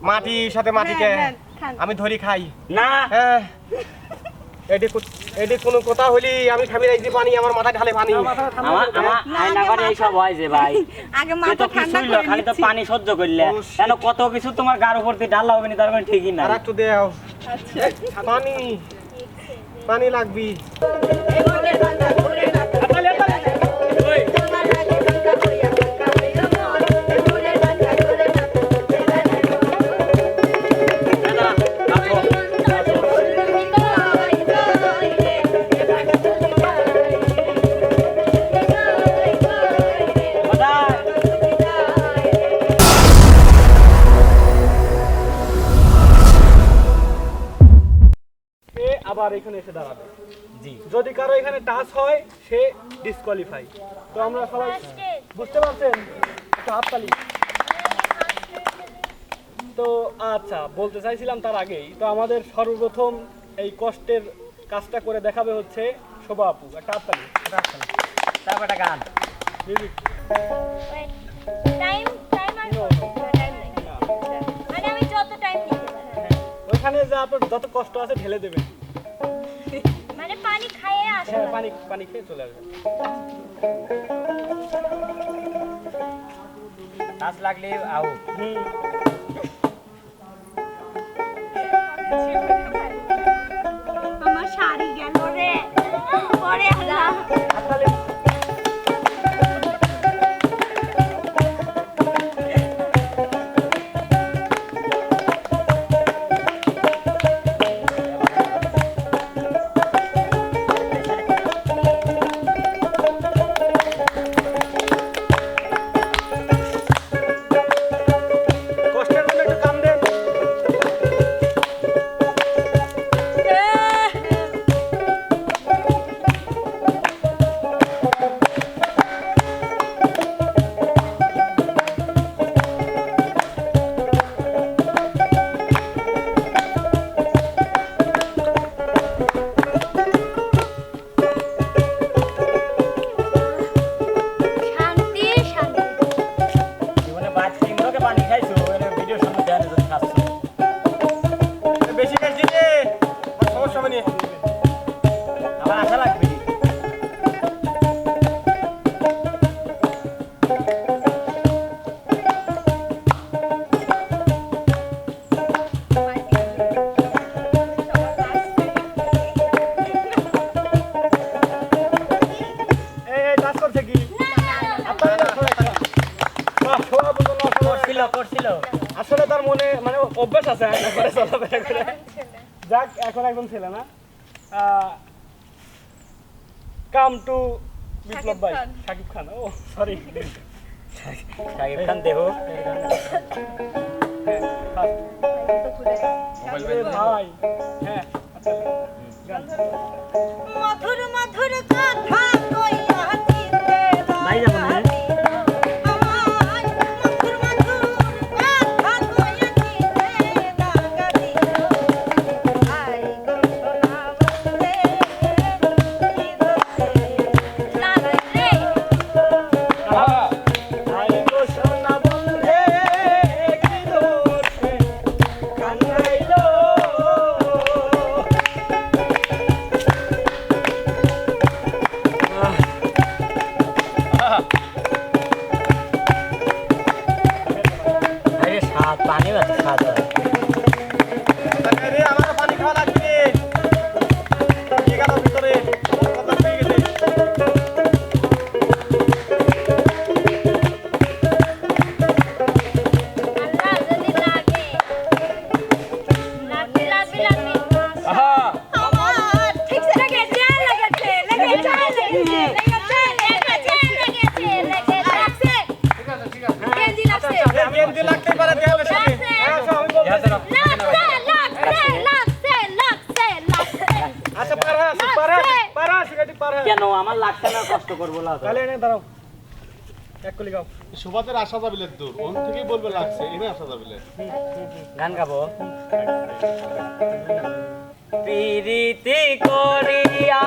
মাটির সাথে মাটিকে হ্যাঁ, আমি ধরি খাই। না। হ্যাঁ। এটি এটি কোনো কথা হলি আমি খাবি যে পানি আমার মাথায় ঢালে পানি। আমার আমার আয়না আগে এইসব হয় যে ভাই। আগে মাথা ঠান্ডা করে খালি তো পানি সহ্য করলে। কেন কত কিছু তোমার গার উপর দিয়ে ঢালা হবে না তার মানে ঠিকই না আর একটু দেও। আচ্ছা। পানি। পানি লাগবি। দাঁড়াবে। জি। যদি কারও এখানে টাচ হয় সে ডিসকোয়ালিফাই তো আমরা সবাই বুঝতে পারছেন? একটু হাততালি। তো আচ্ছা বলতে চাইছিলাম তার আগেই তো আমাদের সর্বপ্রথম এই কষ্টের কাজটা করে দেখাবে হচ্ছে শোভা আপু। একটা হাততালি। একটা তারপর একটা গান। মিউজিক টাইম মানে আমি যত টাইম নিতে পারি। ওইখানে যা আপনার যত কষ্ট আছে ঢেলে দেবেন। পানি পানি খেয়ে চলে আসবেন টাচ লাগলে আউ হুম। এখন একদম ছেলে না। কাম টু বিপ্লব ভাই। শাকিব খান। ও সরি শাকিব খান দেহ। ভাই হ্যাঁ আচ্ছা। মধুর মধুর কথা এক কলি গাও। সুবাদের আসা যাবিলের দূর ওন থেকেই বলবে লাগছে এনে আসা যাবিলের গান গাবো। পিরিতি করিয়া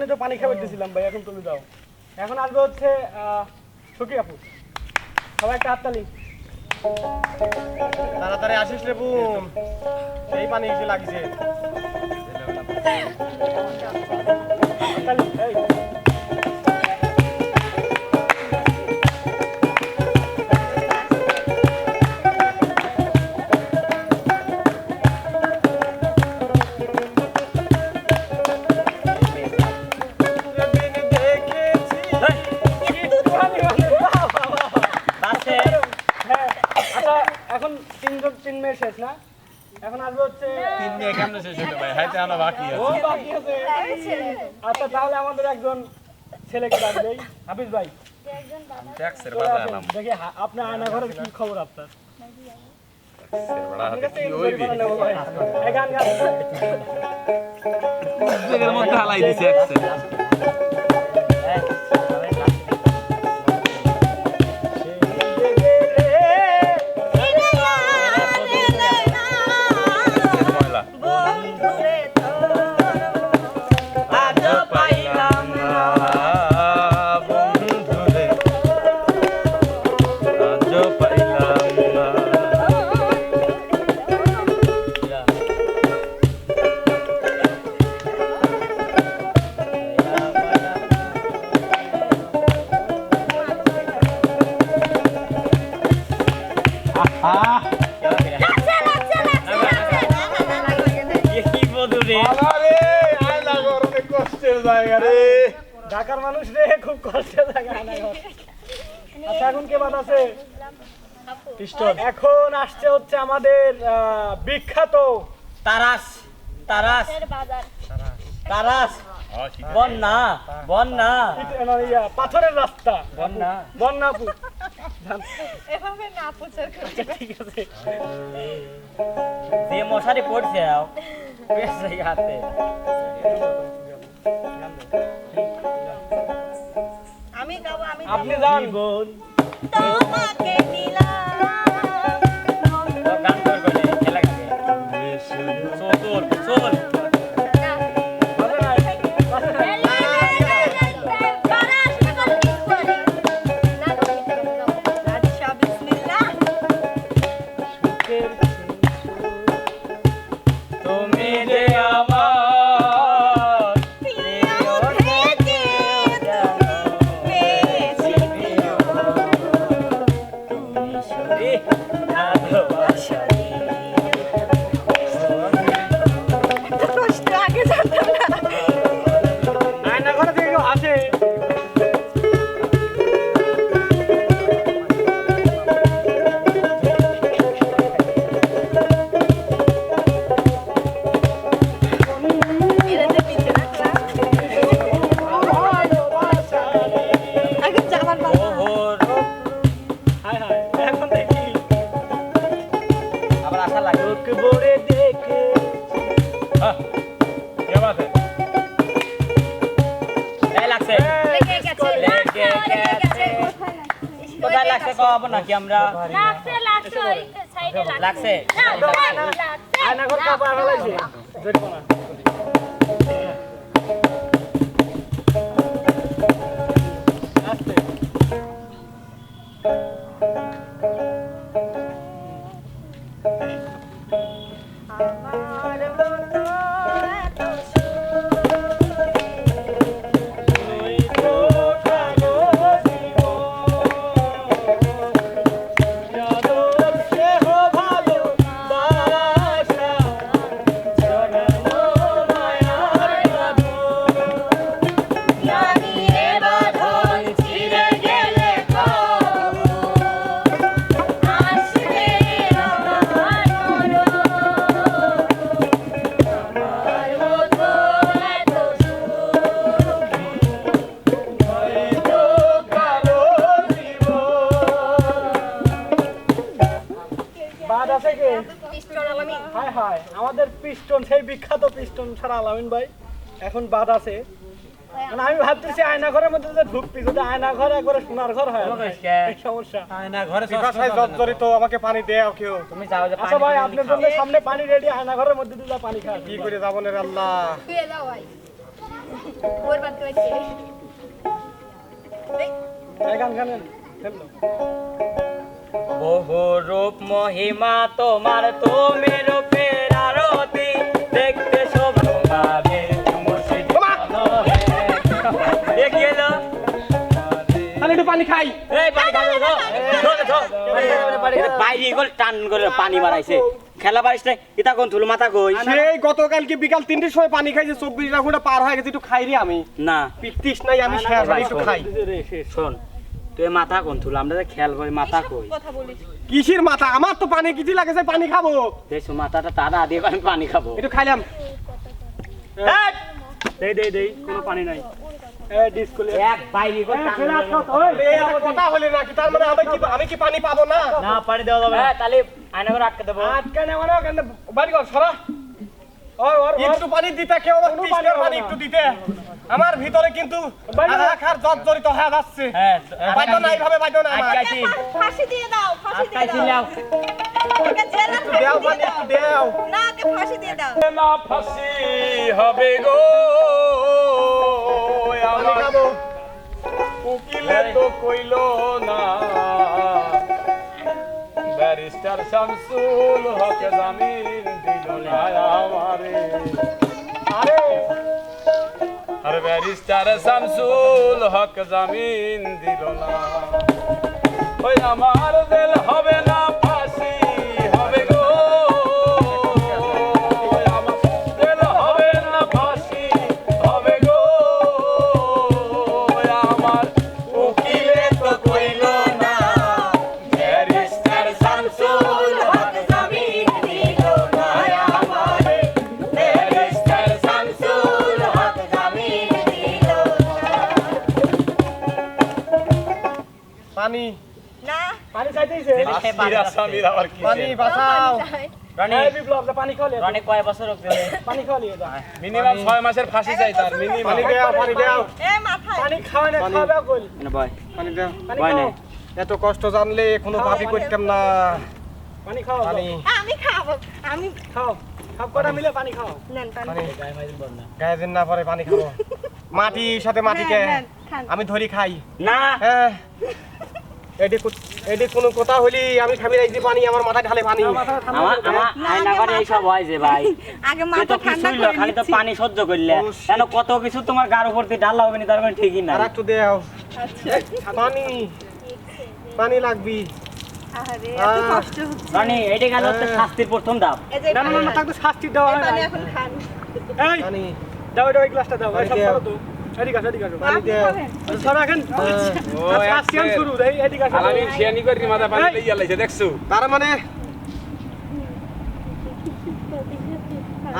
এখনই তো পানি খাবার দিছিলাম ভাই এখন তুমি দাও। এখন আসবে হচ্ছে সখী আপু। সবাই একটা হাততালি তাড়াতাড়ি আসিস রে বুম। সেই পানি এসে লাগছে। হাততালি এই। শেষ না? এখন আসবে হচ্ছে তিন দিয়ে কেমন শেষ হলো ভাই হাইতে আনা বাকি ও বাকি আছে। আচ্ছা তাহলে আমাদের একজন ছেলেকে ডাকবেই হাফিজ ভাই। ট্যাক্সের। দেখি আপনার আয়না ঘরের কি খবর আপনার? গান গান। মধ্যে হালাই দিছে ঢাকার মানুষ রে খুব কষ্টে থাকে আচ্ছা এখন কে বাদ আছে? এখন আসছে হচ্ছে আমাদের বিখ্যাত তারাস তারাস। তারাস। বন্যা বন্যা। ইয়া, পাথরের রাস্তা। বন্যা। বন্যাপুর এভাবে না প্রচার করতে ঠিক আছে। যে মশারি পড়ছে বেশ হাতে। আমি গাবো আমি আপনি যান। তোমাকে দিলাম। লাগছে? লাগছে। কে হায় হায় আমাদের পিস্টন সেই বিখ্যাত পিস্টন ছাড়া আলামিন ভাই এখন বাদ আছে। মানে আমি ভাবতেছি আয়না ঘরের মধ্যে যে ঢুকবি যদি আয়না ঘর একবারে সোনার ঘর হয় সমস্যা। আয়না ঘরে পিপাসায় জর্জরিত আমাকে পানি দেও কেউ। তুমি যাও যে আচ্ছা ভাই আপনার জন্য সামনে পানি রেডি আয়না ঘরের মধ্যে দিয়ে পানি খা কি করে যাব রে আল্লাহ? শুয়ে যাও ভাই। ওর বাদ করে এই গান গানেন বহু রূপ মহিমা তোমার তুমি রূপের আরতি। দেখতে পানি খাই। বাইরে গোল টান করে পানি মারাইছে। খেলা পারিস না ইতা কোন থুল মাথা কই? সেই গতকালকে বিকাল তিনটের সময় পানি খাইছে চব্বিশ ঘণ্টা পার হয়ে গেছে একটু খাই রে আমি। না। নাই আমি শেষ একটু খাই। শোন। তুই মাথা কোন থুল আমরা খেয়াল করি মাথা কই? কথা বলিস। কিসির মাথা? আমার তো পানি কিছু লাগেছে পানি খাব। দেখছ মাথাটা তারা দিয়ে আমি পানি খাব। একটু খাইলাম। দেই দেই দেই কোনো পানি নাই। মানে আমি কি আমি কি পানি পাবো না? না পানি দেওয়া যাবে হ্যাঁ তাহলে আয়না করে আটকে দেবো। আটকা নেওয়া না কেন বাড়ি কর সরা। একটু পানি দিতে কেউ পানি একটু দিতে। আমার ভিতরে কিন্তু বাইরে আধা খার জর্জরিত হয়ে যাচ্ছে হ্যাঁ না এইভাবে বাইতো না আমার। ফাঁসি দিয়ে দাও ফাঁসি দিয়ে দাও। দেও পানি দেও। না ফাঁসি দিয়ে দাও। না ফাঁসি হবে গো। উকিলে তো কইল না। ব্যারিস্টার শামসুল হক জামিন দিল না আমারে। আরে আর ব্যারিস্টার শামসুল হক জামিন দিল না। ওই আমার দিল হবে না। রনি এই বিপ্লব যা পানি খাওয়ালি রনি কয় বছর হোক দিলে পানি খাওয়ালি যা মিনিমাম ছয় মাসের ফাঁসি চাই তার মিনিমাম। পানি দেও। পানি দেও পানি খাওয়াই না খাওয়াবে কইল মানে পানি দেও। এত কষ্ট জানলে কোনো পাপি করতাম না। পানি খাও। পানি। আমি খাব। আমি খাও। সব কটা মিলে পানি খাও। নেন পানি পানি। গায়ে দিন না পরে পানি খাব। মাটির সাথে মাটিকে হ্যাঁ, হ্যাঁ। আমি ধরি খাই। না। হ্যাঁ। এটি এটি কোনো কথা হলি আমি খাবি রাখছি পানি আমার মাথায় ঢালে পানি। মাথা আমার করে দে। আমার আয়না করে মাথা- এইসব হয় যে ভাই। আগে মাথা ঠান্ডা করে খালি তো। পানি সহ্য করলে। কেন কত কিছু তোমার গার উপর দিয়ে ঢালা হবে না তার মানে ঠিকই না আর একটু দেও। আচ্ছা। পানি। পানি লাগবি। আরে আহ। এত কষ্ট হচ্ছে। গেল হচ্ছে। শাস্তির প্রথম ধাপ। না না না, থাকতো শাস্তি দেওয়া এই হয় এই দাও এটা গ্লাসটা দাও। সব করো তো। এদিকে আসো এদিকে আসো। পানি আপনি দেও খাবেন? সব এখন। ও, শাস্তি শুরু এই এদিকে আসো। আলামিন শিয়ানি করে মাথা পানি লইয়া লাইছে দেখছ? তার মানে?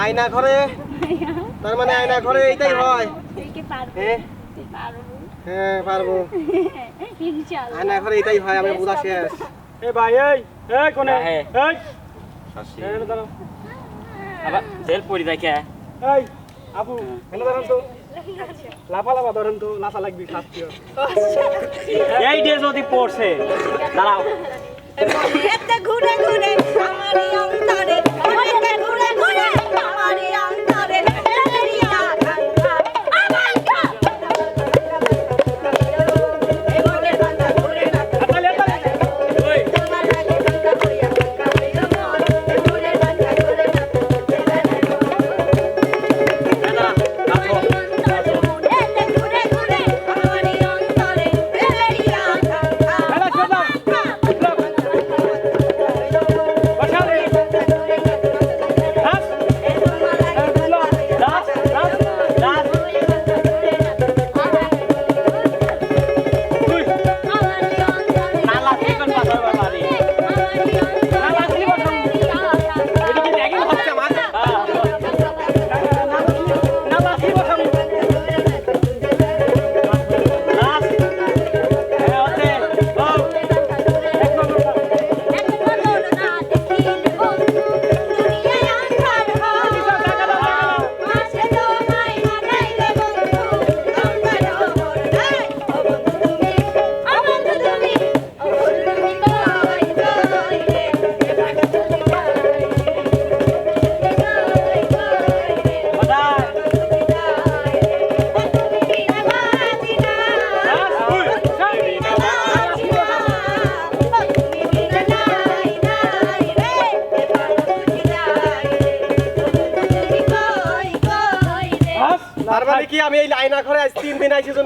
আয়না ঘরে? তার মানে আয়না ঘরে এইটাই হয়। হ্যাঁ? হ্যাঁ পারব। আয়না ঘরে এইটাই হয় আমি বুঝা শেষ। এ ভাই এই এই কোনে? হ্যাঁ। এই। এই আবার জেল পড়ি দেখে। এই আপু এনে ধরেন তো। লাফা লাফা ধরেন তো নাচা লাগবি শাস্তি এই ডে যদি পড়ছে দাঁড়াও। ঘুরে ঘুরে আমার অন্তরে ঘুরে ঘুরে আমার অন্তরে।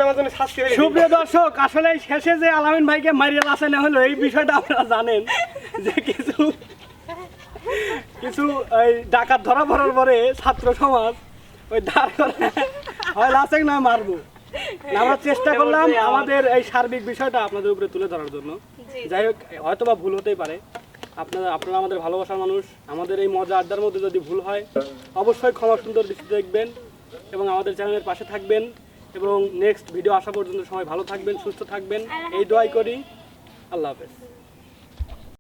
আমার জন্য শাস্তি হয়ে সুপ্রিয় দর্শক আসলে শেষে যে আলামিন ভাইকে মারিয়ে লাসানো হলো এই বিষয়টা আপনারা জানেন যে কিছু কিছু এই ডাকাত ধরা পড়ার পরে ছাত্র সমাজ ওই দাঁড় করে হয় লাসেক না মারবো। আমরা চেষ্টা করলাম আমাদের এই সার্বিক বিষয়টা আপনাদের উপরে তুলে ধরার জন্য। যাই হোক হয়তো বা ভুল হতেই পারে। আপনারা আপনারা আমাদের ভালোবাসার মানুষ। আমাদের এই মজা আড্ডার মধ্যে যদি ভুল হয় অবশ্যই ক্ষমা সুন্দর দৃষ্টিতে দেখবেন এবং আমাদের চ্যানেলের পাশে থাকবেন। এবং নেক্সট ভিডিও আসা পর্যন্ত সবাই ভালো থাকবেন, সুস্থ থাকবেন। এই দোয়াই করি। আল্লাহ হাফেজ।